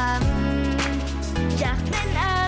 ำอยากเป็นอา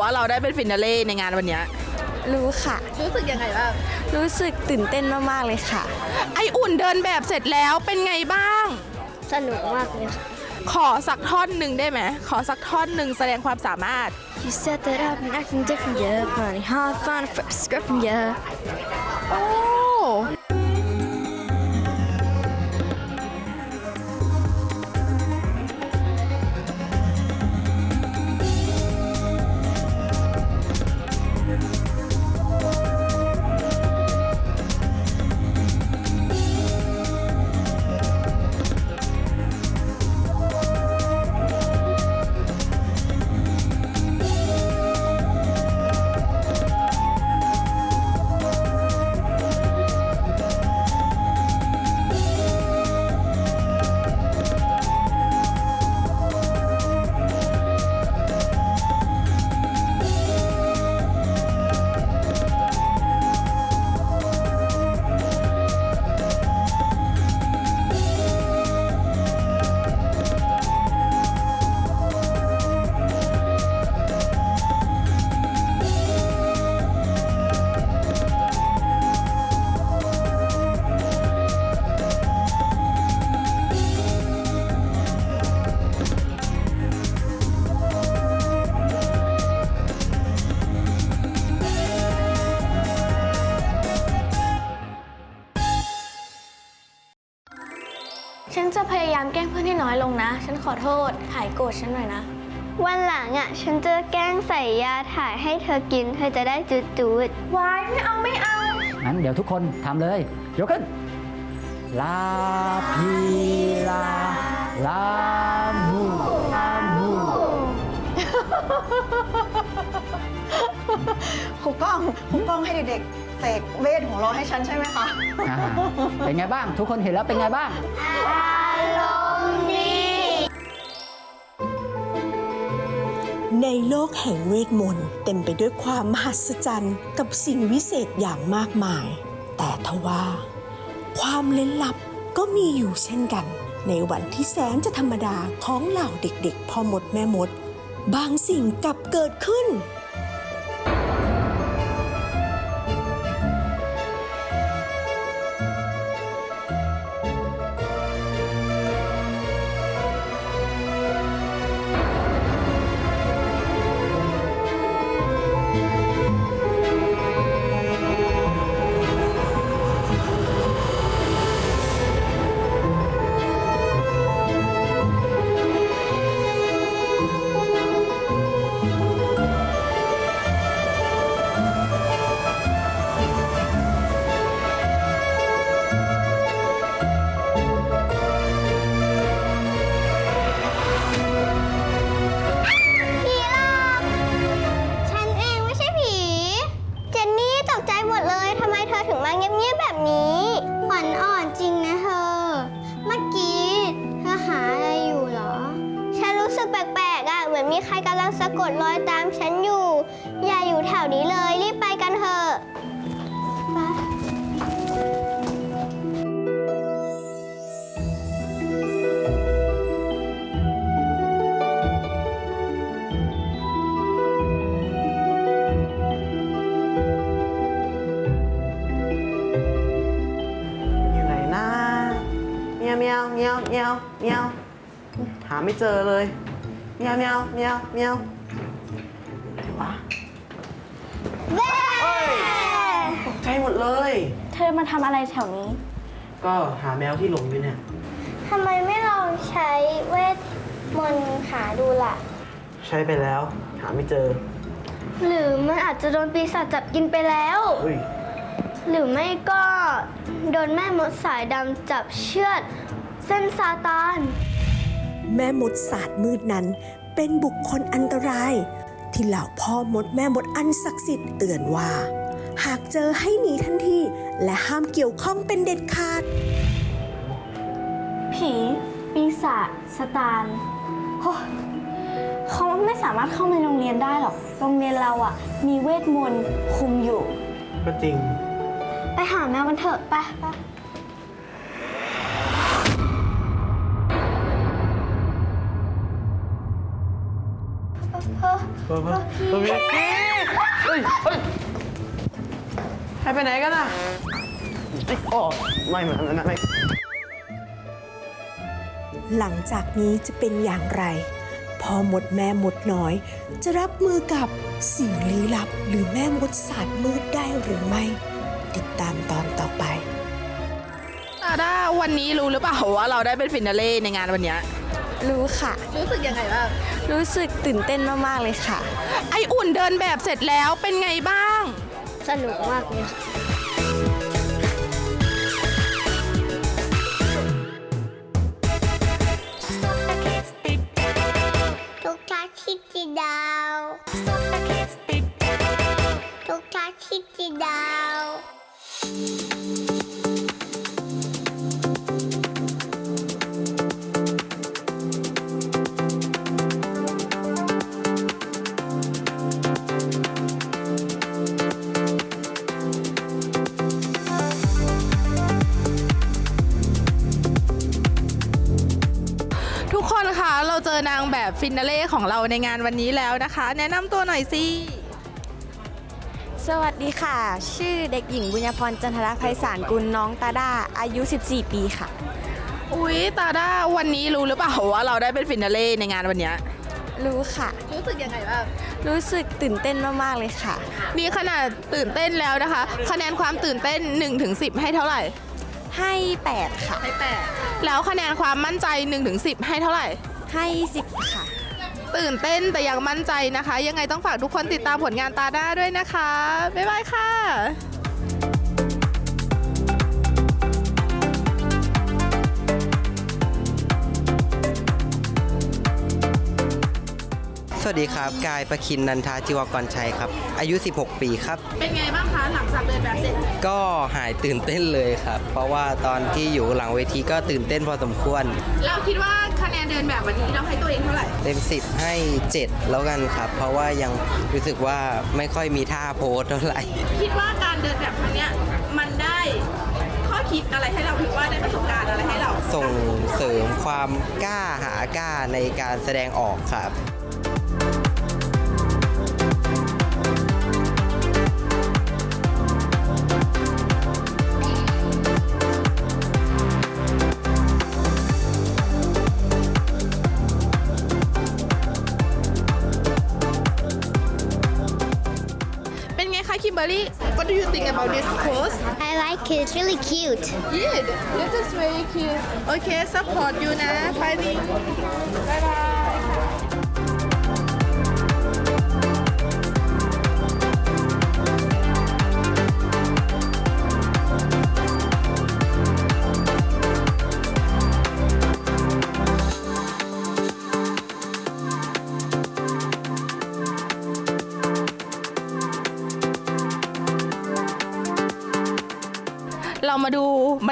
ว่าเราได้เป็นฟินาเล่ในงานวันนี้รู้ค่ะ รู้สึกยังไงบ้างรู้สึกตื่นเต้นมาก ๆ เลยค่ะ ไออุ่นเดินแบบเสร็จแล้วเป็นไงบ้าง สนุกมากเลยค่ะขอสักท่อนหนึ่งได้ไหมขอสักท่อนหนึ่งแสดงความสามารถ You set that up and acting different, yeah. Funny, hard, fun, script, yeah. ามแกล้งเพื่อนให้น้อยลงนะ ฉันขอโทษ หายโกรธฉันหน่อยนะ วันหลังอะ ฉันจะแกล้งใส่ยาถ่ายให้เธอกิน เธอจะได้จุดจุดวายไม่เอาไม่เอา งั้นเดี๋ยวทุกคนทำเลย ยกขึ้น ลาพีลา ลามูลามูครูก้องครูก้องให้เด็กๆเสกเวทหัวเราะให้ฉันใช่ไหมคะ อ่าเป็นไงบ้าง ทุกคนเห็นแล้วเป็นไงบ้าง ในโลกแห่งเวทมนต์เต็มไปด้วยความมหัศจรรย์กับสิ่งวิเศษอย่างมากมาย แต่ทว่า ความเล้นลับก็มีอยู่เช่นกัน ในวันที่แสนจะธรรมดาของเหล่าเด็กๆพ่อมดแม่มด บางสิ่งกลับเกิดขึ้น เจอเลยเมียวเมียวเมียวเมียวไหนวะเฮ้ยตกใจหมดเลย เธอมาทำอะไรแถวนี้ ก็หาแมวที่หลงอยู่เนี่ย ทำไมไม่ลองใช้เวทมนต์หาดูล่ะ ใช้ไปแล้ว หาไม่เจอ หรือมันอาจจะโดนปีศาจจับกินไปแล้ว เฮ้ย หรือไม่ก็โดนแม่มดสายดำจับเชือดเส้นซาตาน แม่มดศาสตร์มืดนั้น เป็นบุคคลอันตราย ที่เหล่าพ่อมดแม่มดอันศักดิ์สิทธิ์เตือนว่า หากเจอให้หนีทันทีและห้ามเกี่ยวข้องเป็นเด็ดขาด ผี ปีศาจสตานโอ้เขาไม่สามารถเข้ามาในโรงเรียนได้หรอก โรงเรียนเราอะมีเวทมนต์คุมอยู่ ก็จริง ไปหาแมวกันเถอะไปไป เฮ้ยเฮ้ยเฮ้ยเฮ้ยเฮ้ยใครไปไหนกันอะเอ้ยอ๋อไม่ไม่ไม่ไม่หลังจากนี้จะเป็นอย่างไรพ่อมดแม่หมดน้อย จะรับมือกับสิ่งลี้ลับ หรือแม่มดศาสตร์มืดได้หรือไม่ ติดตามตอนต่อไปตาด้าวันนี้รู้หรือเปล่าว่าเราได้เป็นฟินาเล่ในงานวันนี้ รู้ค่ะ รู้สึกยังไงบ้าง รู้สึกตื่นเต้นมากๆเลยค่ะ ไออุ่นเดินแบบเสร็จแล้วเป็นไงบ้าง สนุกมากเลย แบบฟินาเล่ของเราในงานวันนี้แล้วนะคะ แนะนำตัวหน่อยสิสวัสดีค่ะ ชื่อเด็กหญิงบุญญพรจันทรภัยสารกุลน้องตาด้าอายุ 14 ปีค่ะ อุ๊ยตาด้าวันนี้รู้หรือเปล่าว่าเราได้เป็นฟินาเล่ในงานวันเนี้ยรู้ค่ะ รู้สึกยังไงบ้าง รู้สึกตื่นเต้นมากๆเลยค่ะ นี่ขนาดตื่นเต้นแล้วนะคะ คะแนนความตื่นเต้น1-10 ให้เท่าไหร่ ให้ 8 ค่ะ ให้แปดแล้วคะแนนความมั่นใจ1-10ถึง10 ให้เท่าไหร่ ให้10ค่ะ ตื่นเต้นแต่ยังมั่นใจนะคะ ยังไงต้องฝากทุกคนติดตามผลงานตาด้าด้วยนะคะ บ๊ายบายค่ะสวัสดีครับ กายประคินนันทาจิวากรชัยครับ อายุ 16 ปีครับ เป็นไงบ้างคะหลังจากเดินแบบเสร็จ ก็หายตื่นเต้นเลยครับ เพราะว่าตอนที่อยู่หลังเวทีก็ตื่นเต้นพอสมควร เราคิดว่าคะแนน เดินแบบวันนี้เราให้ตัวเองเท่าไหร่ เต็ม10ให้ 7 แล้วกันครับ เพราะว่ายังรู้สึกว่าไม่ค่อยมีท่าโพสเท่าไหร่ คิดว่าการเดินแบบครั้งเนี้ยมันได้ข้อคิดอะไรให้เราหรือว่าได้ประสบการณ์อะไรให้เรา ส่งเสริมความกล้าหากล้าในการแสดงออกครับ Molly, what do you think about this course? I like it. It's really cute. Yeah, This is very cute. Okay, support you นะ Bye bye.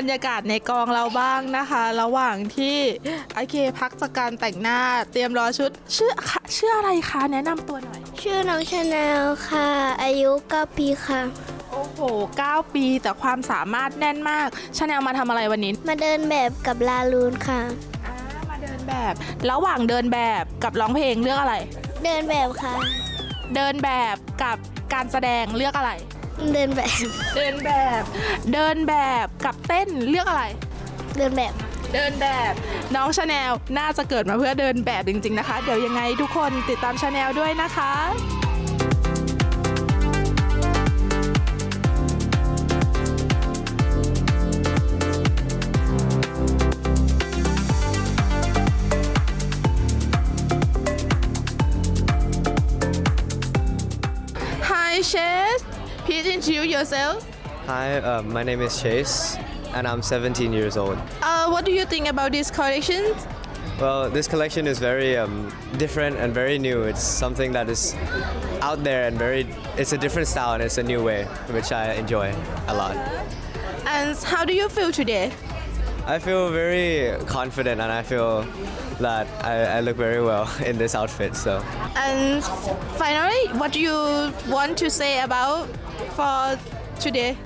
รรยากาศในกองเราบ้างนะคะ ระหว่างที่โอเคพักจากการแต่งหน้าเตรียมรอชุดชื่อค่ะชื่ออะไรคะแนะนำตัวหน่อย ชื่อน้องชาแนลค่ะ อายุ9ปีค่ะ โอ้โห 9 ปีแต่ความสามารถแน่นมากชาแนลมาทำอะไรวันนี้มาเดินแบบกับลาลูนค่ะ อ่ามาเดินแบบ ระหว่างเดินแบบกับร้องเพลงเลือกอะไร เดินแบบค่ะ เดินแบบกับการแสดงเลือกอะไร เดินแบบ เดินแบบ เดินแบบกับเต้นเลือกอะไร เดินแบบ เดินแบบน้องชาแนลน่าจะเกิดมาเพื่อเดินแบบจริง ๆ นะคะ เดี๋ยวยังไงทุกคนติดตามชาแนลด้วยนะคะ introduce yourself Hi, uh, my name is Chase, and I'm 17 years old. uh, what do you think about this collection Well, this collection is very um, different and very new. It's something that is out there and very, it's a different style and it's a new way, which I enjoy a lot. and how do you feel today I feel very confident and I feel that I, I look very well in this outfit, so. And finally, what do you want to say about for today?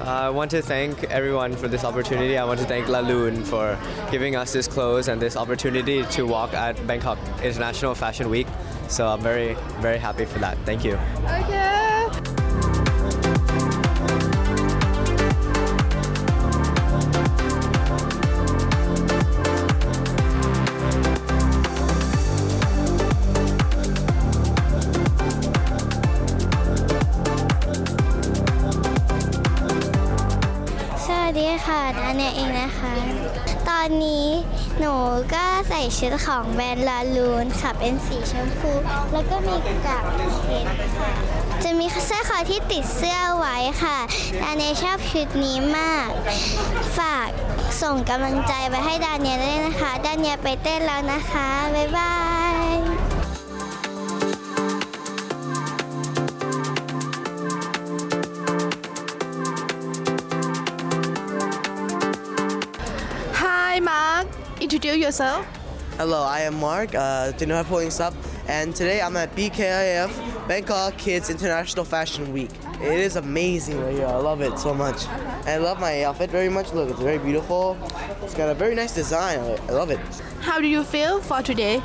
Uh, I want to thank everyone for this opportunity. I want to thank Laloon for giving us this clothes and this opportunity to walk at Bangkok International Fashion Week. So I'm very, very happy for that. Thank you. Okay. เนียเองนะคะ ตอนนี้หนูก็ใส่ชุดของแบรนด์ลาลูนค่ะเป็นสีชมพู แล้วก็มีกากเพชรค่ะ จะมีสร้อยคอที่ติดเสื้อไว้ค่ะดาเนียชอบชุดนี้มาก ฝากส่งกำลังใจไปให้ดาเนียด้วยนะคะ ดาเนียไปเต้นแล้วนะคะ บ๊ายบาย Introduce yourself. Hello, I am Mark, uh, Dinner Pulling Up, and today I'm at BKIF Bangkok Kids International Fashion Week. It is amazing right here. I love it so much. I love my outfit very much. Look, it's very beautiful. It's got a very nice design. I, love it. How do you feel for today?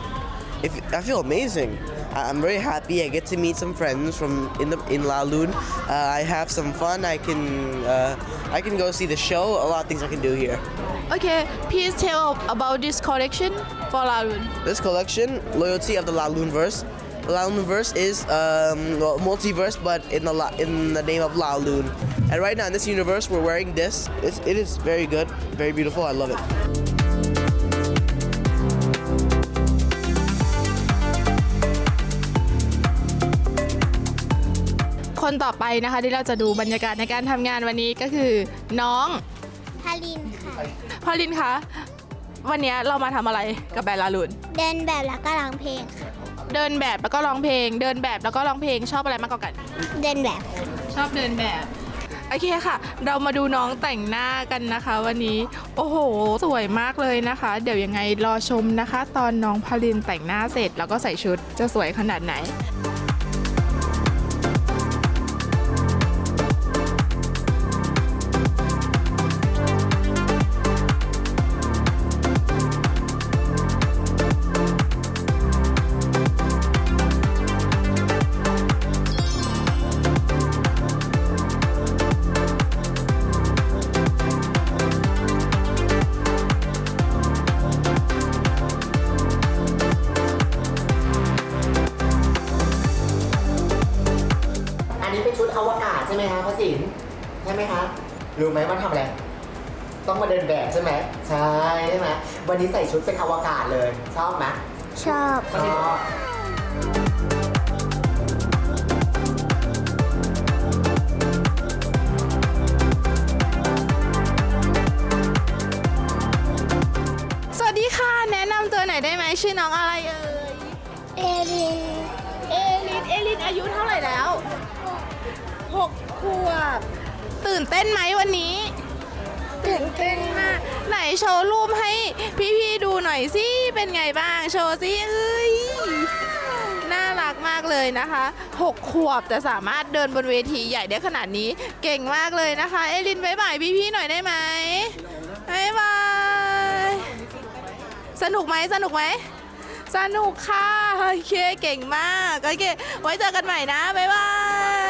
If, I feel amazing. I'm very happy. I get to meet some friends from in the in La Lune. Uh, I have some fun. I can uh, I can go see the show. A lot of things I can do here. Okay, please tell about this collection for Larun. This collection, Loyalty of the La Lune verse, Laloonverse is um, well, multiverse, but in the la- in the name of Laloon. And right now in this universe, we're wearing this. It's, it is very good, very beautiful. I love it. คนต่อไปนะคะที่เราจะดูบรรยากาศในการทำงานวันนี้ก็คือน้อง พาลินค่ะ พอลินคะวันนี้เรามาทำอะไรกับแบรนด์ลาลูนเดินแบบแล้วก็ร้องเพลงค่ะ เดินแบบแล้วก็ร้องเพลง เดินแบบแล้วก็ร้องเพลงชอบอะไรมากกว่ากัน เดินแบบชอบเดินแบบโอเคค่ะ เรามาดูน้องแต่งหน้ากันนะคะ วันนี้โอ้โห สวยมากเลยนะคะ เดี๋ยวยังไงรอชมนะคะ ตอนน้องพาลินแต่งหน้าเสร็จแล้วก็ใส่ชุดจะสวยขนาดไหนอัน ต้องมาเดินแบบใช่ไหมใช่ใช่ไหมวันนี้ใส่ชุดเป็นอวกาศเลย ชอบไหมชอบชอบสวัสดีค่ะ แนะนำตัวหน่อยได้ไหมชื่อน้องอะไรเอ่ย เอลินเอลิน เอลินอายุเท่าไหร่แล้ว หกขวบ ตื่นเต้นไหมวันนี้ตื่ นเต้นมาก ไหนโชว์รูปให้พี่ๆดูหน่อยสิเป็นไงบ้างโชว์สิเอ้ยน่ารักมากเลยนะคะหกขวบแต่สามารถเดินบนเวทีใหญ่ได้ขนาดนี้เก่งมากเลยนะคะ เอลินบายบายพี่ๆหน่อยได้ไหมบายบายสนุกไหมสนุกไหมสนุกค่ะโอเคเก่งมากโอเคไว้เจอกันใหม่นะบายบาย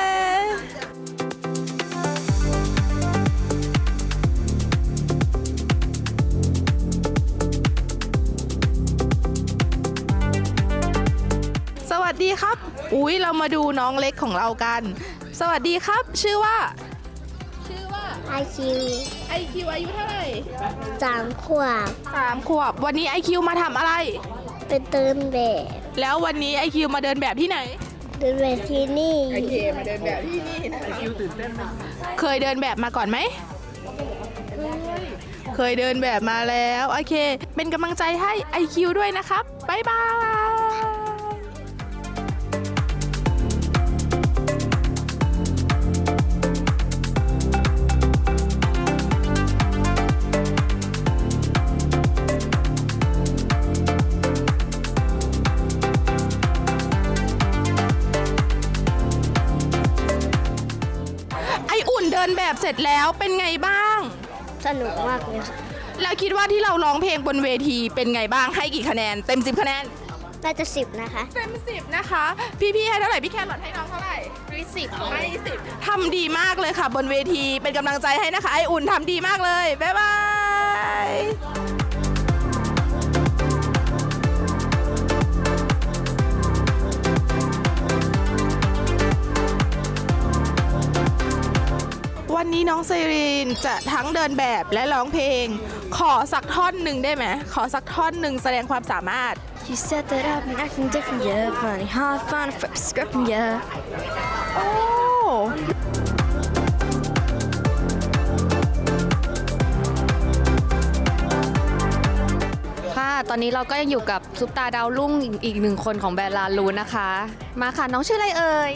ดีครับ อุ้ยเรามาดูน้องเล็กของเรากัน สวัสดีครับ ชื่อว่า ชื่อว่าไอคิว IQ อายุเท่าไหร่สามขวบสามขวบ วันนี้ IQ มาทำอะไรเป็นเตินแบบ แล้ววันนี้ IQ มาเดินแบบที่ไหน เดินแบบที่นี่โอเคมาเดินแบบที่นี่นะคะ IQ ตื่นเต้นไหมเคยเดินแบบมาก่อนไหม เคยเดินแบบมาแล้ว โอเค เป็นกำลังใจให้ IQ ด้วยนะครับ บ๊ายบาย แบบเสร็จแล้วเป็นไงบ้าง สนุกมากเลยค่ะแล้วคิดว่าที่เราร้องเพลงบนเวทีเป็นไงบ้างให้กี่คะแนน เต็ม 10 คะแนน น่าจะสิบนะคะ เต็ม 10 นะคะ พี่ๆให้เท่าไหร่พี่แครอทให้น้องเท่าไหร่ให้สิบให้สิบทำดีมากเลยค่ะ บนเวทีเป็นกำลังใจให้นะคะ ไออุ่นทำดีมากเลย บ๊ายบาย วันนี้น้องไซรีนจะทั้งเดินแบบและร้องเพลง ขอสักท่อนหนึ่งได้ไหม ขอสักท่อนหนึ่งแสดงความสามารถ You said that I've been acting different, yeah. Funny how I found a first script, yeah. โอ้ค่ะ ตอนนี้เราก็ยังอยู่กับซุปตาดาวรุ่งอีกหนึ่งคนของแบรนด์ลาลูนนะคะ มาค่ะ น้องชื่ออะไรเอ่ย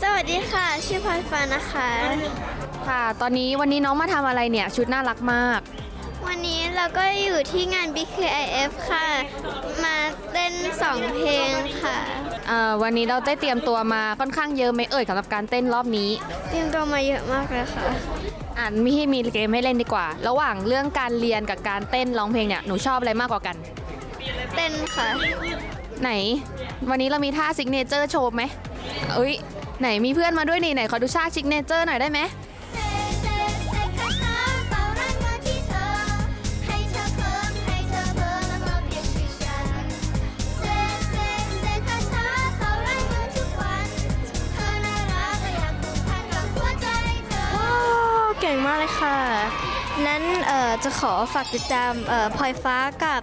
สวัสดีค่ะ ชื่อพลอยฟ้านะคะ ค่ะ ตอนนี้วันนี้น้องมาทำอะไรเนี่ย ชุดน่ารักมาก วันนี้เราก็อยู่ที่งาน BKIF ค่ะ มาเต้นสองเพลงค่ะ เอ่อ วันนี้เราได้เตรียมตัวมาค่อนข้างเยอะไหมเอ่ยสำหรับการเต้นรอบนี้ เตรียมตัวมาเยอะมากเลยค่ะ อ่านมีให้มีเกมให้เล่นดีกว่า ระหว่างเรื่องการเรียนกับการเต้นร้องเพลงเนี่ย หนูชอบอะไรมากกว่ากัน เต้นค่ะ ไหน วันนี้เรามีท่าซิกเนเจอร์โชว์ไหมเอ้ย ไหนมีเพื่อนมาด้วยนี่ไหนขอดูท่าซิกเนเจอร์หน่อยได้ไหม จะขอฝากติดตามพลอยฟ้ากับ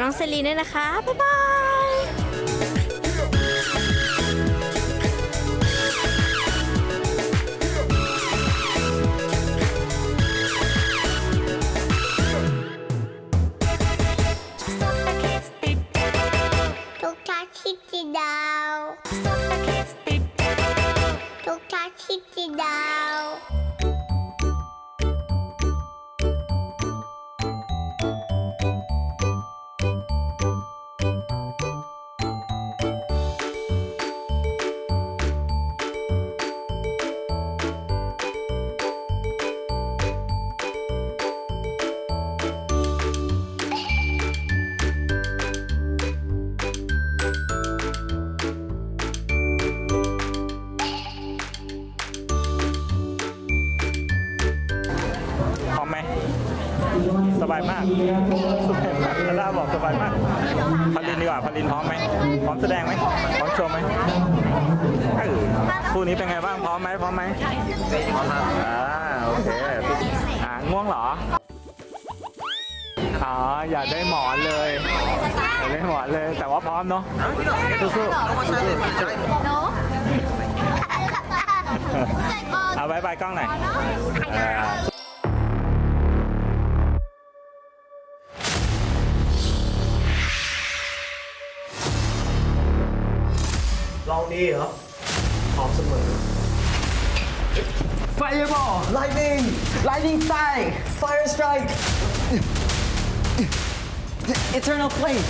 น้องเซรีนด้วยนะคะ บ๊ายบาย แสดงไหมพร้อมโชว์ไหมเออคู่นี้เป็นไงบ้างพร้อมไหมพร้อมไหมพร้อมครับอ่าโอเคอ่าง่วงเหรออ๋ออยากได้หมอนเลยอยากได้หมอนเลย แต่ว่าพร้อมเนาะสู้ๆเอาบายบายกล้องหน่อย ลองดีเหรอพร้อมเสมอ Fireball Lightning Lightning Strike Fire Strike Eternal Flame